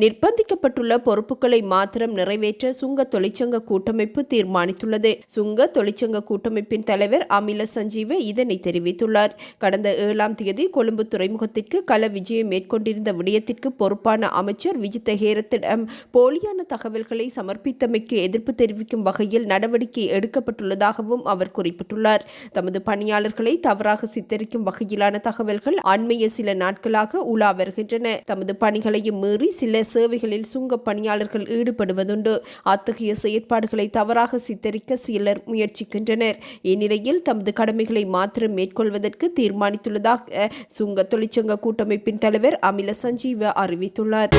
நிர்பந்திக்கப்பட்டுள்ள பொறுப்புகளை மாத்திரம் நிறைவேற்ற சுங்க தொழிற்சங்க கூட்டமைப்பு தீர்மானித்துள்ளது. சுங்க தொழிற்சங்க கூட்டமைப்பின் தலைவர் அமில சஞ்சீவ இதனை தெரிவித்துள்ளார். கடந்த ஏழாம் தேதி கொழும்பு துறைமுகத்திற்கு கள விஜயம் மேற்கொண்டிருந்த விடயத்திற்கு பொறுப்பான அமைச்சர் விஜித ஹேரத்திடம் போலியான தகவல்களை சமர்ப்பித்தமைக்கு எதிர்ப்பு தெரிவிக்கும் வகையில் நடவடிக்கை எடுக்கப்பட்டுள்ளதாகவும் அவர் குறிப்பிட்டுள்ளார். தமது பணியாளர்களை தவறாக சித்தரிக்கும் வகையிலான தகவல்கள் அண்மைய சில நாட்களாக உலா வருகின்றன. தமது பணிகளையும் மீறி சில சேவைகளில் சுங்க பணியாளர்கள் ஈடுபடுவதுண்டு. அத்தகைய செயற்பாடுகளை தவறாக சித்தரிக்க சிலர் முயற்சிக்கின்றனர். இந்நிலையில் தமது கடமைகளை மாத்திரம் மேற்கொள்வதற்கு தீர்மானித்துள்ளதாக சுங்க தொழிற்சங்க கூட்டமைப்பின் தலைவர் அமில சஞ்சீவ அறிவித்துள்ளார்.